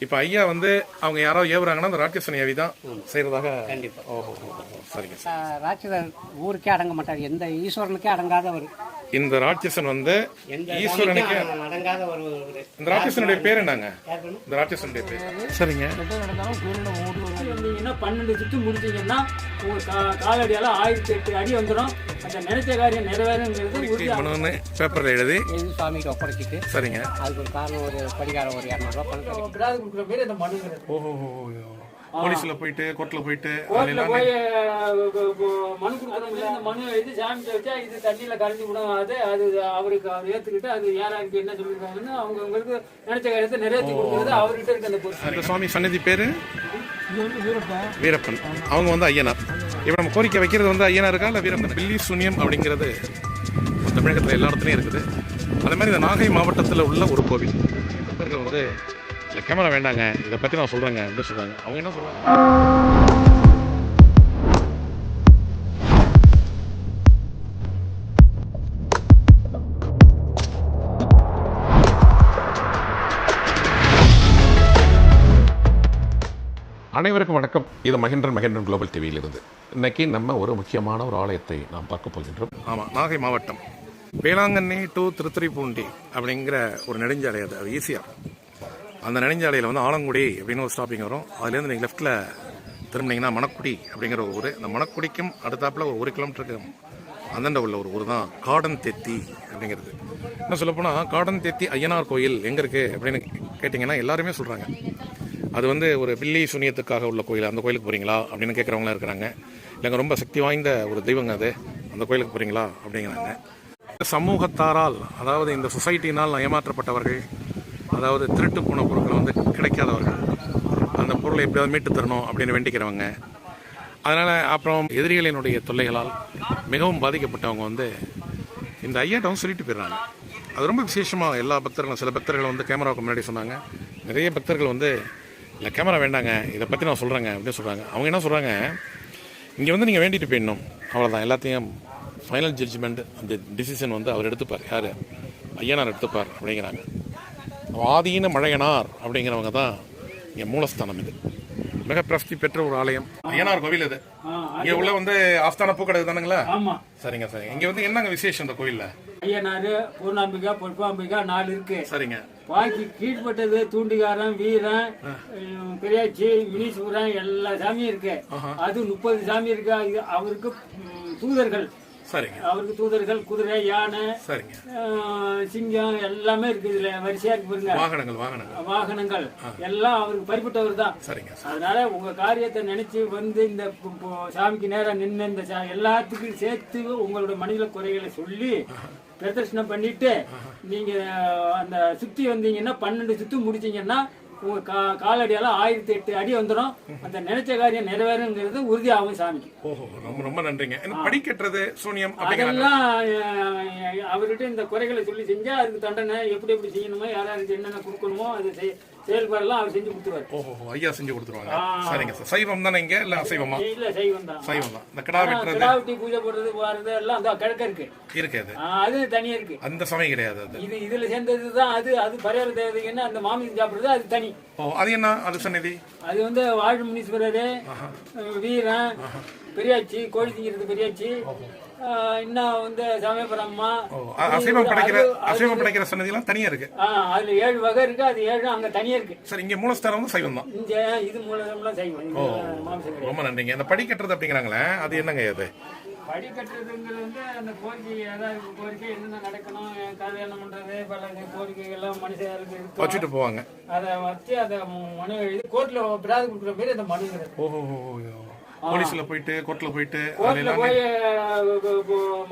இப்போ ஐயா வந்து அவங்க யாரோ ஏவுறாங்கன்னா அந்த ராட்சசன் ஏவி தான் செய்யறதாக கண்டிப்பா. ஓஹோ சரிங்க சார் ராட்சதர் ஊருக்கே அடங்க மாட்டார். எந்த ஈஸ்வரனுக்கே அடங்காதவர். இந்த ராட்சசன் வந்து ஈஸ்வரனுக்கு அடங்காத ஒரு இந்த ராட்சசனுடைய பேர் என்னங்க? இந்த ராட்சசனுடைய பேர். சரிங்க. வந்தீங்கன்னா பன்னெண்டு சுற்று முடிச்சீங்கன்னா உங்க கா- காலடியால ஆயிரத்தி எட்டு அடி வந்துடும் அந்த நினைச்ச காரியம் நிறைவேறுங்கிறது பேப்பர்ல எழுதி. எது சுவாமிகிட்ட ஒப்படைச்சிட்டு சரிங்க. அதுக்கு ஒரு காரணம் ஒரு படிகாரம் ஒரு இரநூறுவா பணம் விடாது கொடுக்குற பேர் இந்த மனுங்கிறது ஓஹோ போலீஸ்ல போயிட்டு கோர்ட்ல போயிட்டு கோர்ட்ல போய் மனு கொடுக்கணும் இந்த மனு எழுதி சாமிக்கு வச்சா இது தண்ணியில கரைஞ்சி விடாது அது அவருக்கு அவர் ஏத்துக்கிட்டு அது யாராருக்கு என்ன சொல்லிருக்காங்கன்னு அவங்க உங்களுக்கு நினைச்ச காரியத்தை நிறைவேற்றி கொடுக்கறது அவர்கிட்ட இருக்க அந்த பொறுப்பு. அந்த சுவாமி சன்னதி பேரு? வீரப்பன். அவங்க வந்து ஐயனார் இப்போ நம்ம கோரிக்கை வைக்கிறது வந்து ஐயனார் இருக்கா இல்லை வீரப்பன்? பில்லி சூன்யம் அப்படிங்கிறது தமிழகத்தில் எல்லா இடத்துலையும் இருக்குது. அதே மாதிரி இந்த நாகை மாவட்டத்தில் உள்ள ஒரு கோவில். வந்து இல்லை கேமரா வேண்டாங்க. இதை பற்றி நான் சொல்கிறேங்க அப்படின்னு சொல்கிறாங்க அவங்க என்ன சொல்கிறாங்க அனைவருக்கும் வணக்கம். இது மகேந்திரன் மகேந்திரன் குளோபல் டிவியிலிருந்து இன்னைக்கு நம்ம ஒரு முக்கியமான ஒரு ஆலயத்தை நாம் பார்க்க போகின்றோம். ஆமாம் நாகை மாவட்டம். வேளாங்கண்ணி டு திருத்துறைப்பூண்டி அப்படிங்கிற ஒரு நெடுஞ்சாலை அது. அது ஈஸியாக அந்த நெடுஞ்சாலையில் வந்து ஆலங்குடி அப்படின்னு ஒரு ஸ்டாப்பிங் வரும். அதுலேருந்து நீங்கள் லெஃப்ட்டில் திரும்பினீங்கன்னா மணக்குடி அப்படிங்கிற ஒரு ஊர். அந்த மணக்குடிக்கும் அடுத்தாப்பில் ஒரு ஒரு கிலோமீட்டருக்கு அந்தண்ட உள்ள ஒரு ஊர் தான் காடன் தெத்தி அப்படிங்கிறது. என்ன சொல்லப்போனால் காடன் தெத்தி ஐயனார் கோயில் எங்கே இருக்குது அப்படின்னு கேட்டிங்கன்னா எல்லாருமே சொல்கிறாங்க அது வந்து ஒரு பில்லி சுனியத்துக்காக உள்ள கோயில். அந்த கோயிலுக்கு போகிறீங்களா அப்படின்னு கேட்குறவங்களாம் இருக்கிறாங்க. இல்லைங்க ரொம்ப சக்தி வாய்ந்த ஒரு தெய்வங்க அது. அந்த கோயிலுக்கு போகிறீங்களா அப்படிங்கிறாங்க. சமூகத்தாரால் அதாவது இந்த சொசைட்டினால் ஏமாற்றப்பட்டவர்கள் அதாவது திருட்டு போன பொருட்கள் வந்து கிடைக்காதவர்கள். அந்த பொருளை எப்படியாவது மீட்டு தரணும் அப்படின்னு வேண்டிக்கிறவங்க. அதனால் அப்புறம் எதிரிகளினுடைய தொல்லைகளால் மிகவும் பாதிக்கப்பட்டவங்க வந்து இந்த ஐயாட்ட சொல்லிட்டு போயிடுறாங்க. அது ரொம்ப விசேஷமாக எல்லா பக்தர்களும் சில பக்தர்கள் வந்து கேமராவுக்கு முன்னாடி சொன்னாங்க. நிறைய பக்தர்கள் வந்து இல்லை கேமரா வேண்டாங்க. இதை பற்றி நான் சொல்கிறேங்க அப்படின்னு சொல்கிறாங்க அவங்க என்ன சொல்கிறாங்க இங்கே வந்து நீங்கள் வேண்டிட்டு போயிடணும். அவ்வளோதான் எல்லாத்தையும் ஃபைனல் ஜட்ஜ்மெண்ட் அந்த டிசிஷன் வந்து அவர் எடுத்துப்பார். யார்? ஐயனார் எடுத்துப்பார். அப்படிங்கிறாங்க. ஆதீன மழையனார் அப்படிங்கிறவங்க தான் இங்கே மூலஸ்தானம் இது. மிக பிரசித்தி பெற்ற ஒரு ஆலயம். ஐயனார் கோவில் இது இங்கே உள்ள வந்து ஆஸ்தான பூக்கடை தானுங்களா? ஆமா. சரிங்க சரிங்க. இங்கே வந்து என்னங்க விசேஷம் இந்த கோயிலில்? ஐயனாரு பூர்ணாம்பிகா பொற்பாம்பிகா நாலு இருக்கு. சரிங்க. பாக்கி கீழ்பட்டது தூண்டிகாரன் வீரன் உம், பெரியாச்சி மினீஸ்வரன் எல்லா சாமியும் இருக்கு. அது முப்பது சாமி இருக்கு? அது அவருக்கு தூதர்கள். சரிங்க. அவருக்கு தூதர்கள் குதிரை யானை சரிங்க. சிங்கம் எல்லாமே இருக்கு இதுல வரிசையா இருக்கு பாருங்க. வாகனங்கள் வாகனங்கள். வாகனங்கள். எல்லாம் அவருக்கு பறிப்பட்டவர் தான். சரிங்க அதனால உங்க காரியத்தை நினைச்சு வந்து இந்த சாமிக்கு நேரா நின்று இந்த எல்லாத்துக்கும் சேர்த்து உங்களோட மனித குறைகளை சொல்லி பிரதர்ஷனம் பண்ணிட்டு நீங்க அந்த சுத்தி வந்தீங்கன்னா பன்னெண்டு சுத்தி முடிச்சீங்கன்னா காலடியால ஆயிரத்தி எட்டு அடி வந்துடும் அந்த நினைச்ச காரியம் நிறைவேறுங்கிறது உறுதியாகும் சாமிக்கு. ரொம்ப ரொம்ப நன்றிங்க. படிக்கட்டுறது சூனியம் அதெல்லாம் அவர்கிட்ட இந்த குறைகளை சொல்லி செஞ்சா அதுக்கு தண்டனை எப்படி எப்படி செய்யணுமோ யார் யாருக்கு என்னென்ன கொடுக்கணுமோ அது செயல்பாடெல்லாம் அவர் செஞ்சு கொடுத்துருவாரு. ஓஹோ ஐயா செஞ்சு கொடுத்துருவாங்க. சரிங்க சார். சைவம் தானே இங்க? இல்ல அசைவமா? இல்ல செய்வம் தான். சைவம் தான். இந்த கிடா வெட்டுறது? கிடா வெட்டி பூஜை போடுறது போறது எல்லாம் அந்த கிழக்க இருக்கு. இருக்கு அது. ஆ, அது தனியா இருக்கு. அந்த சமயம் கிடையாது அது. இது இதுல சேர்ந்தது தான் அது அது பரிகார தேவதைக்குன்னு அந்த மாமிசம் சாப்பிடுறது அது தனி. ஓ அது என்ன? அது சந்நிதி? அது வந்து வாழ் முனீஸ்வரர் வீரன் பெரியாச்சி கோழி திங்கிறது பெரியாச்சி. இன்னும் வந்து சமயபுரம்மா. அசைவம் படைக்கிற அசைவம் படைக்கிற சன்னதிலாம் தனியா இருக்கு. அதுல ஏழு வகை இருக்கு. அது ஏழு அங்க தனியா இருக்கு. சார் இங்க மூலஸ்தானம் வந்து சைவம் தான். இங்க இது மாமிசம் கிடையாது ரொம்ப நன்றிங்க. இந்த படிக்கட்டுறது அப்படிங்கிறாங்களே அது என்னங்க அது படி கட்டுறதுங்கிறது வந்து அந்த கோரிக்கை ஏதாவது கோரிக்கை என்னென்ன நடக்கணும் கல்யாணம் பண்றது பல கோரிக்கைகள்லாம் இருக்கும் வச்சுட்டு போவாங்க. அதை வச்சு அதை மனு எழுதி கோர்ட்ல பிராது கொடுக்குற பேர் அந்த மனுங்கிறது ஓஹோ போலீஸ்ல போயிட்டு கோர்ட்ல போயிட்டு கோர்ட்ல போய்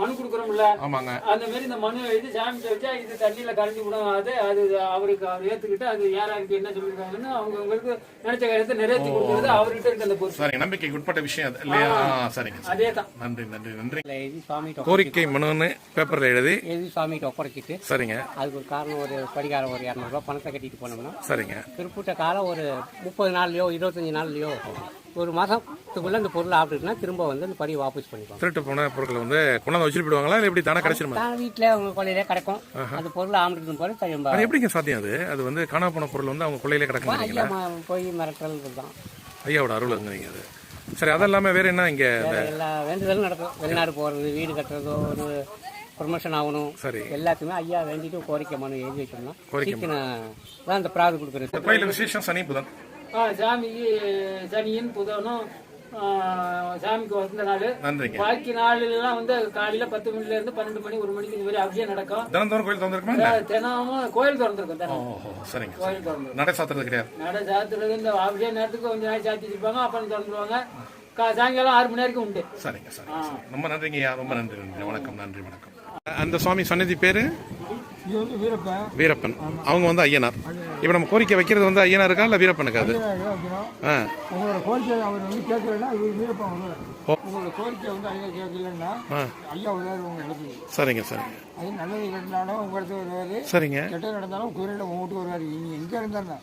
மனு கொடுக்குறோம்ல. ஆமாங்க. அந்த மாதிரி இந்த மனு எழுதி சாமிக்கு வச்சா இது தண்ணியில கரைஞ்சி விடாது அது அவருக்கு அவர் ஏத்துக்கிட்டு அது யாராருக்கு என்ன சொல்லிருக்காங்கன்னு அவங்க உங்களுக்கு நினைச்ச காரியத்தை நிறைவேற்றி கொடுக்கறது அவர்கிட்ட இருக்க அந்த பொறுப்பு. சரிங்க நம்பிக்கைக்கு உட்பட்ட விஷயம் அது இல்லையா? சரிங்க சார். அதே தான். நன்றி நன்றி நன்றி. கோரிக்கை மனுன்னு பேப்பர்ல எழுதி. எது சுவாமிகிட்ட ஒப்படைச்சிட்டு சரிங்க. அதுக்கு ஒரு காரணம் ஒரு படிகாரம் ஒரு இரநூறுவா பணத்தை கட்டிட்டு போனோம்னா சரிங்க. குறிப்பிட்ட காலம் ஒரு முப்பது நாள்லையோ இருபத்தஞ்சி நாள்லையோ ஒரு மாதத்துக்குள்ளே இந்த பொருள் ஆப்பிட்டுனா திரும்ப வந்து அந்த படியை வாபஸ் பண்ணிப்பாங்க. திருட்டு போன பொருட்களை வந்து கொண்டாந்து வச்சுட்டு போயிடுவாங்களா இல்லை எப்படி தானே கிடைச்சிருமா? தான் வீட்டில் அவங்க கொள்ளையிலே கிடக்கும். அந்த பொருள் ஆம்பிட்டு போது திரும்ப அது எப்படிங்க சாத்தியம் அது? அது வந்து காணாம போன பொருள் வந்து அவங்க கொள்ளையிலே ஐயா கிடக்குறீங்களா ம- போய் மிரட்டல் தான். ஐயாவோட அருள் இருந்தீங்க அது. சரி அதெல்லாமே வேற என்ன இங்க எல்லா வேண்டுதலும் நடக்கும். வெளிநாடு போகிறது வீடு கட்டுறதோ ஒரு ப்ரொமோஷன் ஆகணும். சரி. எல்லாத்துக்குமே ஐயா வேண்டிட்டு கோரிக்கை மனு எழுதி வச்சோம்னா கோரிக்கை தான் இந்த பிராது கொடுக்குறது. கோயில் விசேஷம் சனி புதன். சாமிக்கு சனியின் புதனும் சாமிக்கு வந்த நாள். பாக்கி நாளெல்லாம் வந்து காலையில பத்து மணில இருந்து பன்னெண்டு மணி ஒரு மணிக்கு இந்த மாதிரி அபிஷேகம் நடக்கும். தினந்தோறும் கோயில் திறந்துருக்குமா? தினமும் கோயில் திறந்திருக்கும் தினம். ஓஹோ சரிங்க கோயில் திறந்திருக்கும். நடை சாத்துறது கிடையாது. நட சாத்துறது இந்த அபிஷேக நேரத்துக்கு கொஞ்சம் நாள் சாத்தி வச்சிருப்பாங்க அப்புறம் திறந்துருவாங்க. கா- சாயங்காலம் ஆறு மணி வரைக்கும் உண்டு. சரிங்க சரிங்க சரி. ரொம்ப நன்றிங்க ரொம்ப நன்றி நன்றி வணக்கம் நன்றி வணக்கம். அந்த சுவாமி சன்னதி பேரு? இது வீரப்பன் வீரப்பன். அவங்க வந்து ஐயனார். இப்போ நம்ம கோரிக்கை வைக்கிறது வந்து ஐயனாருக்கா இல்லை வீரப்பனுக்கு அது? ஆ. உங்களோட கோரிக்கை அவர் வந்து கேட்கலன்னா வீரப்பன். உங்களோட கோரிக்கை வந்து ஐயா கேட்கலன்னா ஐயா வருவார் உங்க இடத்துக்கு சரிங்க சரிங்க. அது நல்லது இல்லைனாலும் உங்க இடத்துக்கு வருவார் சரிங்க. கெட்டது நடந்தாலும் குதிரையில் உங்க வீட்டுக்கு வருவார். நீங்க எங்கே இருந்தாருன்னா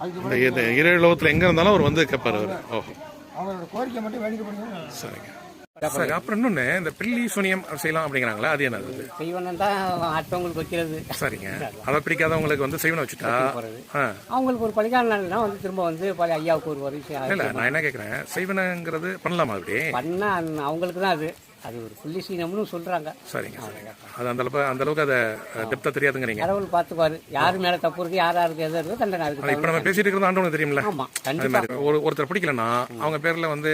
அதுக்கு இரு லோகத்தில் எங்கே இருந்தாலும் அவர் வந்து கேட்பார் அவர். ஓஹோ. அவரோட கோரிக்கை மட்டும் வேண்டிக்கப்படுங்க சரிங்க. சரி அப்புறம் இன்னொன்று இந்த பில்லி சுனியம் செய்யலாம் அப்படிங்கிறாங்களா அது என்னது? செய்வனம் தான் அடுத்தவங்களுக்கு வைக்கிறது. சரிங்க. அதை பிடிக்காதவங்களுக்கு வந்து செய்வனை வச்சுட்டா அவங்களுக்கு ஒரு பழிகால நாள்னா வந்து திரும்ப வந்து பழைய ஐயாவுக்கு ஒரு வருஷம் இல்லை நான் என்ன கேட்குறேன் செய்வனங்கிறது பண்ணலாமா அப்படி பண்ணா அவங்களுக்கு தான் அது. அது ஒரு புள்ளி சீனம்னு சொல்றாங்க. சரிங்க சரிங்க. அது அந்த அளவுக்கு அந்த அளவுக்கு அதை டெப்த்தாக தெரியாதுங்கிறீங்க. கடவுள் பார்த்துக்குவாரு யாரு மேல தப்பு இருக்கு யார் யாருக்கு எது இருக்கு தண்டனை அதுக்கு இப்போ நம்ம பேசிட்டு இருக்கிறது ஆண்டவனுக்கு தெரியும்ல. ஆமா அது கண்டிப்பா. மாதிரி. ஒரு ஒருத்தர் பிடிக்கலன்னா அவங்க பேர்ல வந்து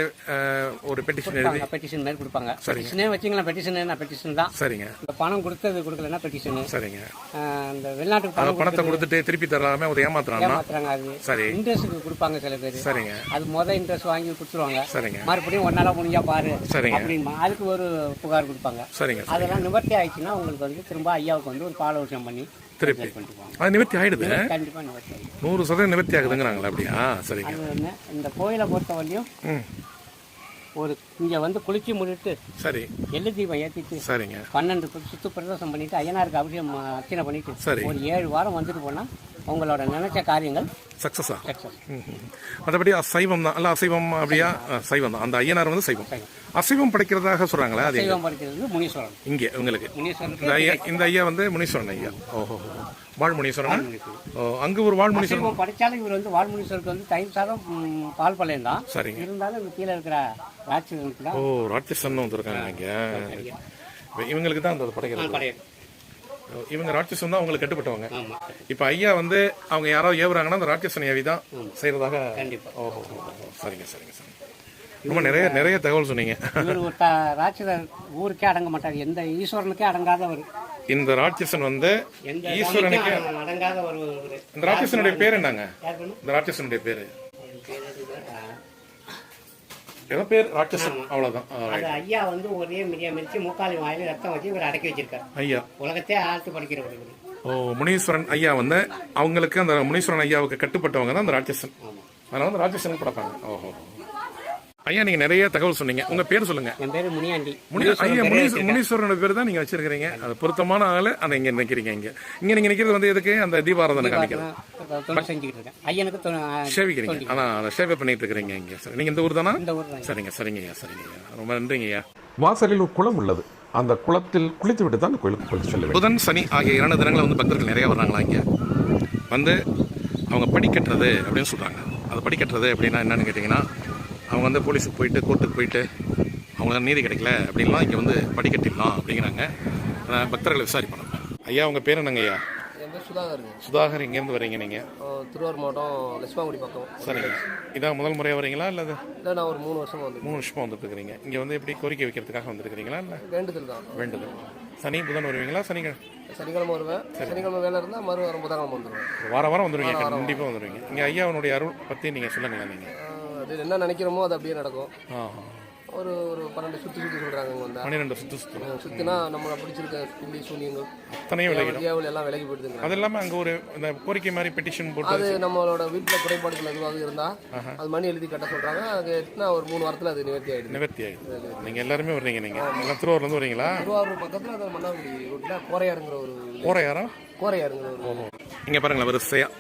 ஒரு பெட்டிஷன் எழுதி பெட்டிஷன் மாதிரி கொடுப்பாங்க. பெட்டிஷனே வச்சுங்களேன் பெட்டிஷன் என்ன பெட்டிஷன் தான். சரிங்க. இந்த பணம் கொடுத்தது கொடுக்கலன்னா பெட்டிஷனு சரிங்க. வெளிநாட்டுக்கு அந்த பணம் பணத்தை கொடுத்துட்டு திருப்பி தராம ஒரு ஏமாத்துறான்னா? ஏமாத்துறாங்க அது. சரி. இன்ட்ரெஸ்ட்டுக்கு கொடுப்பாங்க சில பேர். சரிங்க. அது மொதல் இன்ட்ரெஸ்ட் வாங்கி கொடுத்துருவாங்க. சரிங்க. மறுபடியும் ஒரு நாளா முடிஞ்சா பாரு. சரிங்க. அப்படின்பா. அதுக்கு ஒரு புகார் கொடுப்பாங்க. சரிங்க அதெல்லாம் நிவர்த்தி ஆயிடுச்சுன்னா உங்களுக்கு வந்து திரும்ப ஐயாவுக்கு வந்து ஒரு பால விஷயம் பண்ணி திருப்பி. அது நிவர்த்தி ஆயிடுது? கண்டிப்பா நிவர்த்தி ஆயிடும் நூறு சதவீதம் நிவர்த்தி ஆகுதுங்கிறாங்களா அப்படியா? சரிங்க. அது இந்த கோயிலை பொறுத்த வரையும் ம். ஒரு இங்க வந்து குளிச்சு முடிட்டு சரி. எள்ளு தீபம் ஏத்திட்டு சரிங்க. பன்னெண்டு சுத்து பிரதோஷம் பண்ணிட்டு ஐயனாருக்கு அபிஷேகம் அர்ச்சனை பண்ணிட்டு சரி. ஒரு ஏழு வாரம் வந்துட்டு போனா உங்களோட நினைச்ச காரியங்கள் சக்சஸ் மற்றபடி அசைவம் தான். அல்ல அசைவம் அப்படியா? சைவம் தான். அந்த ஐயனார் வந்து சைவம். அசைவம் படைக்கிறதாக சொல்றாங்களா அது படிக்கிறது முனீஸ்வரன். இங்கே உங்களுக்கு. இந்த ஐயா இந்த ஐயா வந்து முனீஸ்வரன் ஐயா. ஓஹோ வாழ் முனீஸ்வரன் ஓ அங்க ஒரு வாழ் முனீஸ்வரன் தெய்வம் படிச்சாலும் இவர் வந்து வாழ்முனீஸ்வருக்கு வந்து தயிர் சாதம் ம், பால் பழையம் தான். சரிங்க. இருந்தாலும் இந்த கீழே இருக்கிற ராட்சசனுக்கு தான். ஓ ராட்சசன் வந்திருக்காங்க இங்க. இவங்களுக்கு தான் அந்த படைக்கிறது. இவங்க ராட்சசன் தான் அவங்களுக்கு கட்டுப்பட்டவங்க. இப்ப ஐயா வந்து அவங்க யாராவது ஏவுறாங்கன்னா அந்த ராட்சசன் ஏவி தான் செய்யறதாக கண்டிப்பா. ஓஹோ. சரிங்க சரிங்க சரிங்க. ரொம்ப நிறைய நிறைய தகவல் சொன்னீங்க. ராட்சசர் ஊருக்கே அடங்க மாட்டார். எந்த ஈஸ்வரனுக்கே அடங்காதவர். இந்த ராட்சசன் வந்து ஈஸ்வரனுக்கு அடங்காத ஒரு இந்த ராட்சசனுடைய பேர் என்னங்க? இந்த ராட்சசனுடைய பேரு. ஏதோ பேர்? ராட்சசன். அவ்வளவுதான். அது ஐயா வந்து ஒரே மிதியா மிதிச்சு மூக்காலி வாயில ரத்தம் வச்சு இவர் அடக்கி வச்சிருக்காரு. ஐயா. உலகத்தையே ஆழ்த்து படிக்கிறவர். ஓ முனீஸ்வரன் ஐயா வந்து அவங்களுக்கு அந்த முனீஸ்வரன் ஐயாவுக்கு கட்டுப்பட்டவங்க தான் அந்த ராட்சசன். அதனால வந்து ராட்சசன் படைப்பாங்க. ஓஹோ. ஐயா நீங்க நிறைய தகவல் சொன்னீங்க. உங்க பேர் சொல்லுங்க. என் பேரு முனியாண்டி. முனி ஐயா முனீஸ் முனீஸ்வரனோட பேர் தான் நீங்க வச்சிருக்கீங்க அது பொருத்தமான ஆளு அந்த இங்க நிக்கிறீங்க இங்க. இங்க நீங்க நிக்கிறது வந்து எதுக்கு? அந்த தீபாராதனை காமிக்கிறது. ஐயனுக்கு சேவிக்கிறீங்க. ஆனா அதை சேவை பண்ணிட்டு இருக்கிறீங்க இங்க. சரி நீங்க இந்த ஊர் தானா? சரிங்க சரிங்க ஐயா சரிங்க ரொம்ப நன்றிங்க ஐயா வாசலில் ஒரு குளம் உள்ளது. அந்த குளத்தில் குளித்து விட்டு தான் கோயிலுக்கு போய் செல்ல வேண்டும். புதன் சனி ஆகிய இரண்டு தினங்களில் வந்து பக்தர்கள் நிறைய வர்றாங்களா இங்கே? வந்து அவங்க படிக்கட்டுறது அப்படின்னு சொல்கிறாங்க அது படிக்கட்டுறது அப்படின்னா என்னன்னு கேட்டிங்கன்னா அவங்க வந்து போலீஸுக்கு போயிட்டு கோர்ட்டுக்கு போயிட்டு அவங்களுக்கு நீதி கிடைக்கல அப்படின்லாம் இங்கே வந்து படிக்கட்டிடலாம் அப்படிங்கிறாங்க. பக்தர்களை விசாரிப்பாங்க ஐயா உங்கள் பேர் என்னங்க ஐயா? என் பேர் சுதாகருங்க. சுதாகர் இங்கேருந்து வரீங்க நீங்கள் திருவாரூர் மாவட்டம் லட்சுமாங்குடி பக்கம். சரிங்க. இதான் முதல் முறையாக வரீங்களா இல்லை இல்லை நான் ஒரு மூணு வருஷமா வந்து மூணு வருஷமாக வந்துட்டு இருக்கிறீங்க இங்கே வந்து எப்படி கோரிக்கை வைக்கிறதுக்காக வந்துருக்கிறீங்களா இல்லை? வேண்டுதல் தான். வேண்டுதல். சனி புதன் வருவீங்களா சனிக்கிழமை சனிக்கிழமை வருவேன். சனிக்கிழமை வேலை இருந்தால் மறு வாரம் புதன்கிழமை வந்துடுவேன் வாரம் வாரம் வந்துருவீங்க கண்டிப்பாக வந்துருவீங்க. இங்கே ஐயாவுடைய அருள் பற்றி நீங்கள் சொல்லுங்களேன் நீங்கள் என்ன நினைக்கிறோமோ அது அப்படியே நடக்கும். ஒரு ஒரு பன்னெண்டு சுற்றி சுற்றி சொல்கிறாங்க இங்கே வந்தால் பன்னிரெண்டு சுற்று சுற்று சுற்றினா நம்மளை பிடிச்சிருக்க புள்ளி சூனியங்கள். அத்தனையும் விலகிடும். ஏவல் எல்லாம் விலகி போயிடுதுங்க அது இல்லாமல் அங்கே ஒரு இந்த கோரிக்கை மாதிரி பெட்டிஷன் போட்டு அது நம்மளோட வீட்டில் குறைபாடுகள் எதுவாக இருந்தால் அது மணி எழுதி கட்ட சொல்கிறாங்க அது எட்டுனா ஒரு மூணு வாரத்தில் அது நிவர்த்தி ஆகிடுது நிவர்த்தி ஆகிடும் நீங்கள் எல்லாருமே வர்றீங்க நீங்கள் எல்லாம் திருவாரூர்லேருந்து வரீங்களா திருவாரூர் பக்கத்தில் அது மன்னார்குடி ரோட்டில் கோரையாருங்கிற ஒரு போகிற யாரோ கோரையாருங்கிற ஒரு இங்கே பாருங்களேன் வரிசையா.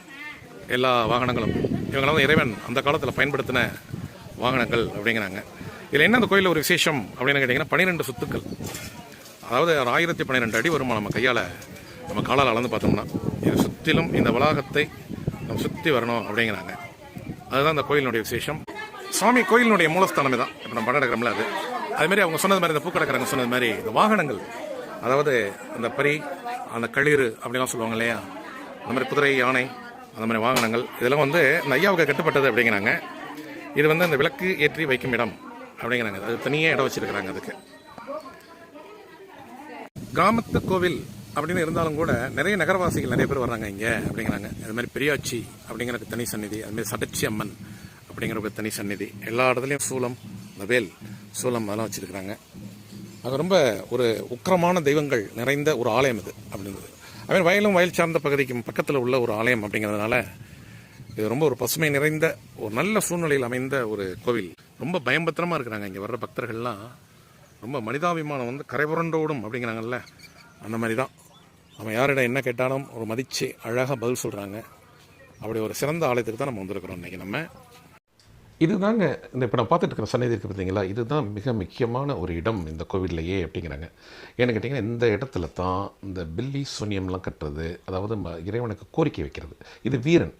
எல்லா வாகனங்களும். இவங்களாம் வந்து இறைவன் அந்த காலத்தில் பயன்படுத்தின வாகனங்கள் அப்படிங்கிறாங்க. இதில் என்ன அந்த கோயிலில் ஒரு விசேஷம் அப்படின்னு கேட்டிங்கன்னா பன்னிரெண்டு சொத்துக்கள். அதாவது ஒரு ஆயிரத்தி பன்னிரெண்டு அடி வருமா நம்ம கையால் நம்ம காலால் அளந்து பார்த்தோம்னா இது சுற்றிலும் இந்த வளாகத்தை நம்ம சுற்றி வரணும் அப்படிங்கிறாங்க. அதுதான் அந்த கோயிலினுடைய விசேஷம். சுவாமி கோயிலினுடைய மூலஸ்தானமே தான். இப்போ நம்ம படம் அது. அதுமாரி அவங்க சொன்னது மாதிரி இந்த பூக்கடைக்காரங்க சொன்னது மாதிரி இந்த வாகனங்கள். அதாவது அந்த பரி அந்த களிறு அப்படின்லாம் சொல்லுவாங்க இல்லையா? அந்த மாதிரி குதிரை யானை அந்த மாதிரி வாகனங்கள். இதெல்லாம் வந்து இந்த ஐயாவுக்கு கட்டுப்பட்டது அப்படிங்கிறாங்க. இது வந்து அந்த விளக்கு ஏற்றி வைக்கும் இடம் அப்படிங்கிறாங்க. அது தனியாக இடம் வச்சுருக்கிறாங்க அதுக்கு. கிராமத்து கோவில் அப்படின்னு இருந்தாலும் கூட நிறைய நகரவாசிகள் நிறைய பேர் வர்றாங்க இங்கே அப்படிங்கிறாங்க. அது மாதிரி பெரியாச்சி அப்படிங்கிற தனி சந்நிதி அதுமாரி சடச்சி அம்மன் அப்படிங்கிற ஒரு தனி சந்நிதி. எல்லா இடத்துலையும் சூலம் இந்த வேல் சூலம் அதெல்லாம் வச்சுருக்கிறாங்க. அது ரொம்ப ஒரு உக்கிரமான தெய்வங்கள் நிறைந்த ஒரு ஆலயம் இது அப்படின்றது. அதுமாதிரி வயலும் வயல் சார்ந்த பகுதிக்கும் பக்கத்தில் உள்ள ஒரு ஆலயம் அப்படிங்கிறதுனால இது ரொம்ப ஒரு பசுமை நிறைந்த ஒரு நல்ல சூழ்நிலையில் அமைந்த ஒரு கோவில். ரொம்ப பயம்பத்திரமாக இருக்கிறாங்க. இங்கே வர்ற பக்தர்கள்லாம் ரொம்ப மனிதாபிமானம் வந்து கரைபுரண்டோடும் அப்படிங்கிறாங்கல்ல. அந்த மாதிரி தான் நம்ம யாரிடம் என்ன கேட்டாலும் ஒரு மதித்து அழகாக பதில் சொல்கிறாங்க அப்படி ஒரு சிறந்த ஆலயத்துக்கு தான் நம்ம வந்திருக்கிறோம் இன்றைக்கி நம்ம. இதுதாங்க இந்த இப்போ நான் பார்த்துட்டு இருக்கிற சன்னதி இருக்குது பார்த்தீங்களா? இதுதான் மிக முக்கியமான ஒரு இடம் இந்த கோவில்லையே அப்படிங்கிறாங்க. ஏன்னு கேட்டிங்கன்னா இந்த இடத்துல தான் இந்த பில்லி சூன்யம்லாம் கட்டுறது அதாவது ம- இறைவனுக்கு கோரிக்கை வைக்கிறது. இது வீரன்.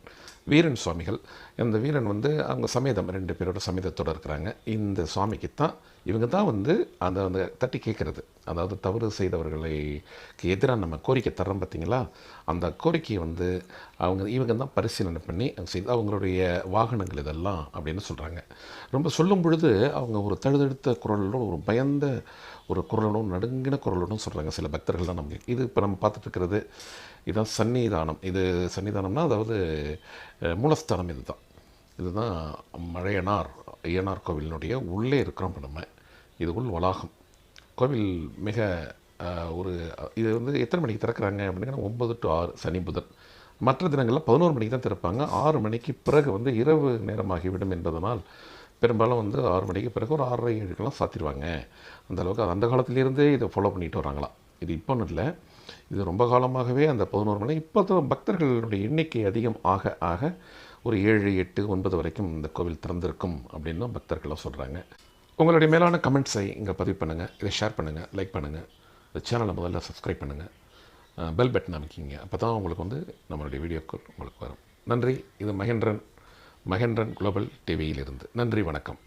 வீரன் சுவாமிகள். அந்த வீரன் வந்து அவங்க சமேதம் ரெண்டு பேரோட சமேதத்தோடு இருக்கிறாங்க. இந்த சுவாமிக்கு தான் இவங்க தான் வந்து அந்த அந்த தட்டி கேட்குறது. அதாவது தவறு செய்தவர்களுக்கு எதிராக நம்ம கோரிக்கை தர்றோம் பார்த்தீங்களா அந்த கோரிக்கையை வந்து அவங்க இவங்க தான் பரிசீலனை பண்ணி செய்து அவங்களுடைய வாகனங்கள் இதெல்லாம் அப்படின்னு சொல்கிறாங்க ரொம்ப சொல்லும் பொழுது அவங்க ஒரு தழுதழுத்த குரலோடும் ஒரு பயந்த ஒரு குரலோடும் நடுங்கின குரலோடும் சொல்கிறாங்க சில பக்தர்கள் தான் நமக்கு. இது இப்போ நம்ம பார்த்துட்டு இருக்கிறது இதுதான் சன்னிதானம் இது சன்னிதானம்னா அதாவது மூலஸ்தானம் மூலஸ்தானம் இதுதான். இதுதான் மழையனார் ஐயனார் கோவிலினுடைய உள்ளே இருக்கிறோம் நம்ம. இது உள் வளாகம். கோவில் மிக ஒரு இது வந்து எத்தனை மணிக்கு திறக்கிறாங்க அப்படின்னா ஒன்பது டு ஆறு சனி புதன். மற்ற தினங்களில் பதினோரு மணிக்கு தான் திறப்பாங்க. ஆறு மணிக்கு பிறகு வந்து இரவு நேரமாகிவிடும் என்பதனால் பெரும்பாலும் வந்து ஆறு மணிக்கு பிறகு ஒரு ஆறரை ஏழுக்கெல்லாம் சாத்திடுவாங்க. அந்தளவுக்கு அது அந்த காலத்திலேருந்தே இதை ஃபாலோ பண்ணிட்டு வராங்களாம். இது இப்போன்னு இல்லை. இது ரொம்ப காலமாகவே அந்த பதினோரு மலை இப்போ தான் பக்தர்களுடைய எண்ணிக்கை அதிகம் ஆக ஆக ஒரு ஏழு எட்டு ஒன்பது வரைக்கும் இந்த கோவில் திறந்திருக்கும் அப்படின்னு பக்தர்களாக சொல்கிறாங்க உங்களுடைய மேலான கமெண்ட்ஸை இங்கே பதிவு பண்ணுங்கள் இதை ஷேர் பண்ணுங்கள் லைக் பண்ணுங்கள் இந்த சேனலை முதல்ல சப்ஸ்கிரைப் பண்ணுங்கள் பெல் பட்டன் அமைக்கிங்க அப்போ தான் உங்களுக்கு வந்து நம்மளுடைய வீடியோக்கள் உங்களுக்கு வரும். நன்றி இது மகேந்திரன் மகேந்திரன் குளோபல் டிவியிலிருந்து நன்றி வணக்கம்.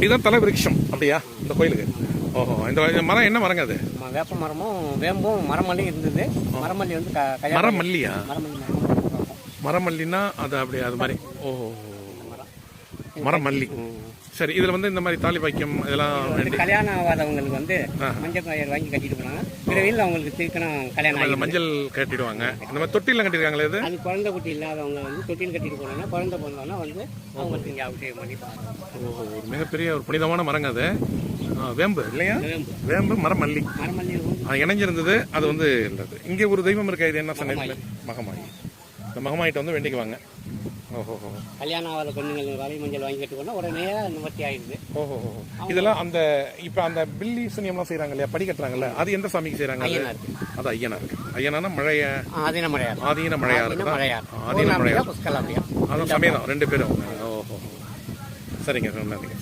இதுதான் தலை விருட்சம். அப்படியா? இந்த கோயிலுக்கு. ஓஹோ இந்த மரம் என்ன மரங்க அது? வேப்ப மரமும் வேம்பும் மரமல்லியும் இருந்தது. மரமல்லி வந்து க- கல்யாணம் மரம் மல்லியா மரமல்லி மரம். மரமல்லினா அது அப்படி அது மாதிரி. ஓஹோ. மரம் மல்லி சரி இதுல வந்து இந்த மாதிரி தாலி பாக்கியம் இதெல்லாம் கல்யாணம் ஆகாதவங்களுக்கு வந்து மஞ்சள் கயிறு வாங்கி கட்டிட்டு போனாங்க. பிறவியில் அவங்களுக்கு திருக்கணும் கல்யாணம் ஆகி மஞ்சள் கட்டிடுவாங்க. இந்த மாதிரி தொட்டில கட்டிருக்காங்களே இது? அது குழந்தை குட்டி இல்லாதவங்க வந்து தொட்டில் கட்டிட்டு போனாங்கன்னா குழந்தை பிறந்தோன்னா வந்து அவங்களுக்கு இங்கே அபிஷேகம் பண்ணி ஓஹோ ஒரு மிகப்பெரிய ஒரு புனிதமான மரங்க அது. வேம்பு இல்லையா? வேம்பு. வேம்பு மரம் மல்லி மரமல்லி அது இணைஞ்சிருந்தது அது வந்து இருந்தது இங்கே ஒரு தெய்வம் இருக்கா இது என்ன சன்னதியில் மகமாயி. இந்த மகமாயிட்ட வந்து வேண்டிக்குவாங்க. கல்யாணம் ஆகாத பெண்ணுங்கள் வலை மஞ்சள் வாங்கி கட்டி போனால் உடனே நிவர்த்தி ஆயிடுது. ஓஹோ இதெல்லாம் அந்த இப்போ அந்த பில்லி சுனியம்லாம் செய்கிறாங்க இல்லையா? படி கட்டுறாங்கல்ல? அது எந்த சாமிக்கு செய்கிறாங்க ஐயனார். அது ஐயனார் ஐயனானா மழைய ஆதீன மழையார். ஆதீன மழையார். மழையார். ஆதீன மழையார். புஷ்கலாம்பியா அது சமயம் ரெண்டு பேரும். ஓஹோ. சரிங்க நன்றிங்க